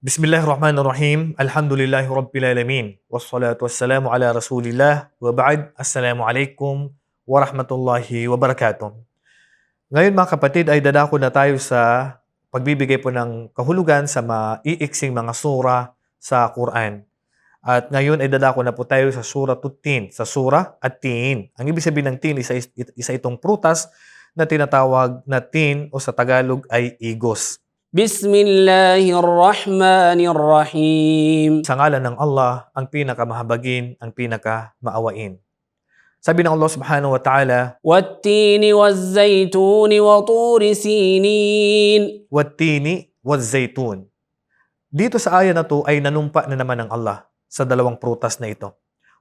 Bismillahirrahmanirrahim. Alhamdulillahi Rabbil Alamin. Wassalatu wassalamu ala Rasulillah. Wa ba'd. Assalamu alaikum wa rahmatullahi. Ngayon mga kapatid ay dadako na tayo sa pagbibigay po ng kahulugan sa maiiksing mga sura sa Quran. At ngayon ay dadako na po tayo sa sura Tin, sa sura at tin. Ang ibig sabihin ng tin, isa, isa itong prutas na tinatawag na tin o sa Tagalog ay igos. Bismillahirrahmanirrahim. Sa ngalan ng Allah, ang pinakamahabagin, ang pinakamaawain. Sabi ng Allah subhanahu wa ta'ala, Wat-tini Wattini wazzaytuni wa turi sinin. Wattini wazzaytun. Dito sa ayan na to ay nanumpa na naman ng Allah sa dalawang prutas na ito.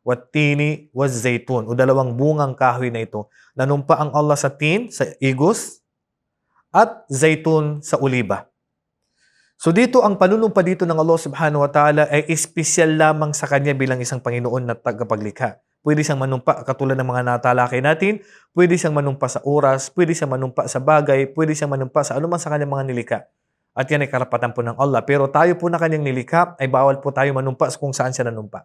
Wat-tini Wattini wazzaytun o dalawang bungang kahoy na ito. Nanumpa ang Allah sa tin, sa igos, at zaytun sa uliba. So dito ang panunumpa dito ng Allah subhanahu wa ta'ala ay espesyal lamang sa Kanya bilang isang Panginoon na tagapaglikha. Pwede siyang manumpa katulad ng mga natalakay natin, pwede siyang manumpa sa oras, pwede siyang manumpa sa bagay, pwede siyang manumpa sa anuman sa kanyang mga nilikha. At yan ay karapatan po ng Allah. Pero tayo po na kanyang nilikha, ay bawal po tayo manumpa kung saan siya nanumpa.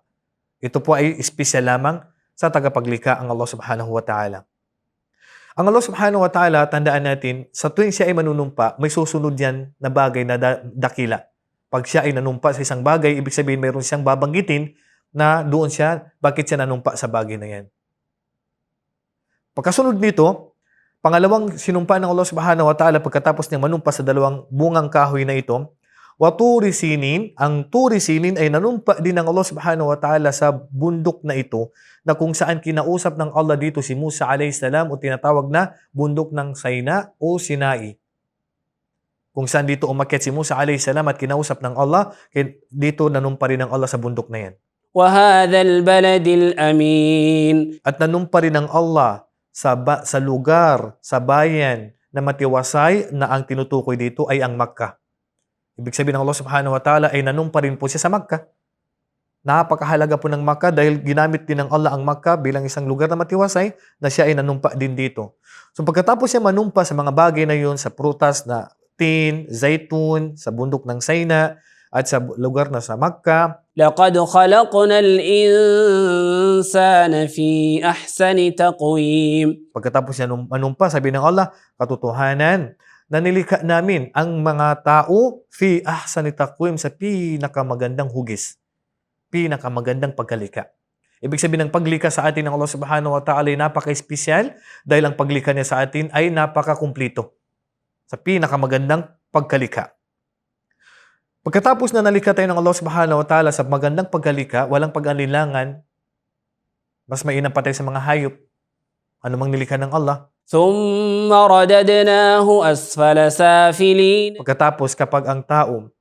Ito po ay espesyal lamang sa tagapaglikha ang Allah subhanahu wa ta'ala. Ang Allah subhanahu wa ta'ala, tandaan natin, sa tuwing siya ay manunumpa, may susunod yan na bagay na da- dakila. Pag siya ay nanumpa sa isang bagay, ibig sabihin mayroon siyang babanggitin na doon siya, bakit siya nanumpa sa bagay na yan. Pagkasunod nito, pangalawang sinumpa ng Allah subhanahu wa ta'ala pagkatapos niyang manumpa sa dalawang bungang kahoy na ito, Waturi sinin, ang turi sinin ay nanumpa din ng Allah subhanahu wa ta'ala sa bundok na ito na kung saan kinausap ng Allah dito si Musa alayhi salam o tinatawag na bundok ng Saina o Sinai. Kung saan dito umakyat si Musa alayhi salam at kinausap ng Allah, kaya dito nanumpa rin ng Allah sa bundok na yan. وهذا البلد الأمين At nanumpa rin ng Allah sa, ba- sa lugar, sa bayan na matiwasay na ang tinutukoy dito ay ang Makkah. Ibig sabihin ng Allah subhanahu wa ta'ala ay nanumpa rin po siya sa Makkah. Napakahalaga po ng Makkah dahil ginamit din ng Allah ang Makkah bilang isang lugar na matiwasay na siya ay nanumpa din dito. So pagkatapos siya manumpa sa mga bagay na yun, sa prutas na tin, zaytun, sa bundok ng Saina, at sa lugar na sa Makkah, لقد خلقنا الإنسان في أحسن تقويم Pagkatapos niya num- manumpa, sabi ng Allah, katotohanan, na nilikha namin ang mga tao fi ahsani takwim sa pinakamagandang hugis. Pinakamagandang pagkalika. Ibig sabihin ng paglikha sa atin ng Allah subhanahu wa ta'ala ay napaka-espesyal dahil ang paglikha niya sa atin ay napaka-kumplito. Sa pinakamagandang pagkalika. Pagkatapos na nalikha tayo ng Allah subhanahu wa ta'ala sa magandang pagkalika, walang pag-alilangan, mas mainam pa tayo sa mga hayop Ano mang nilikha ng Allah, ثم رددناه أسفل سافلين Pagkatapos kapag ang tao,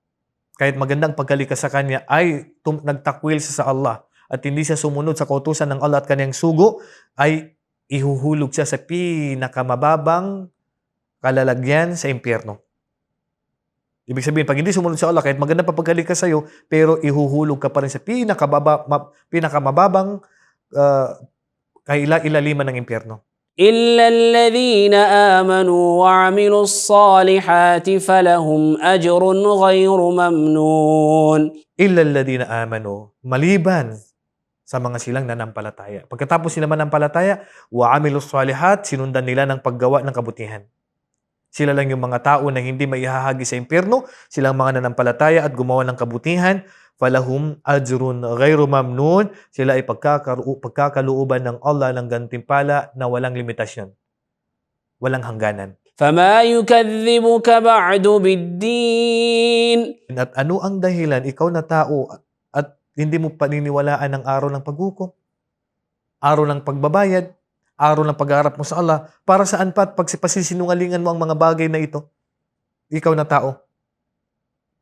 kahit magandang pagkalika sa kanya, ay tum- nagtakwil siya sa Allah at hindi siya sumunod sa kautusan ng Allah at kanyang sugo, ay ihuhulog siya sa pinakamababang kalalagyan sa impyerno. Ibig sabihin, pag hindi sumunod sa Allah, kahit maganda pa pagkalika sa iyo, pero ihuhulog ka pa rin sa pinakababa, ma- pinakamababang uh, kaila-ilaliman ng impyerno. إلا الذين آمنوا وعملوا الصالحات فلهم أجر غير ممنون illa alladhina amanu maliban sa mga silang nanampalataya. Pagkatapos sila manampalataya, wa amilus salihat, sinundan nila ng paggawa ng kabutihan. Sila lang yung mga tao na hindi maihahagi sa impyerno, silang mga nanampalataya at gumawa ng kabutihan, falahum ajrun ghairu mamnun, sila ay pagkakaru- pagkakalooban ng Allah ng gantimpala na walang limitasyon. Walang hangganan. فما يكذبك بعد بالدين At ano ang dahilan, ikaw na tao, at hindi mo paniniwalaan ang araw ng paghukom? Araw ng pagbabayad? araw ng pagharap mo sa Allah, para saan pa at pagsipasinungalingan mo ang mga bagay na ito? Ikaw na tao.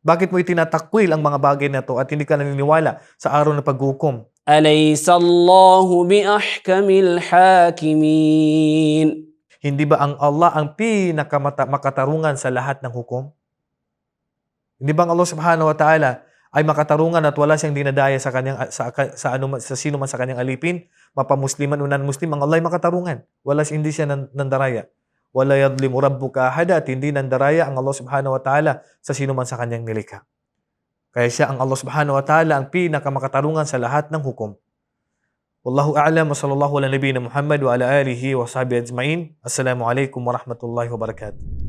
Bakit mo itinatakwil ang mga bagay na ito at hindi ka naniniwala sa araw ng paghukom? Alaysa Allahu biahkamil hakimin. Hindi ba ang Allah ang pinakamakatarungan sa lahat ng hukom? Hindi ba ang Allah subhanahu wa ta'ala ay makatarungan at wala siyang dinadaya sa kanyang sa, sa, ano, sa sino man sa kanyang alipin? Mapamusliman o non-muslim, ang Allah makatarungan. Wala si- hindi siya nan, nandaraya. Wala yadlimu rabbuka ahada at hindi nandaraya ang Allah subhanahu wa ta'ala sa sino man sa kanyang nilikha. Kaya siya ang Allah subhanahu wa ta'ala ang pinakamakatarungan sa lahat ng hukom. Wallahu a'lam wa sallallahu ala nabiyina Muhammad wa ala alihi wa sahbihi ajma'in. Assalamu alaikum warahmatullahi wabarakatuh.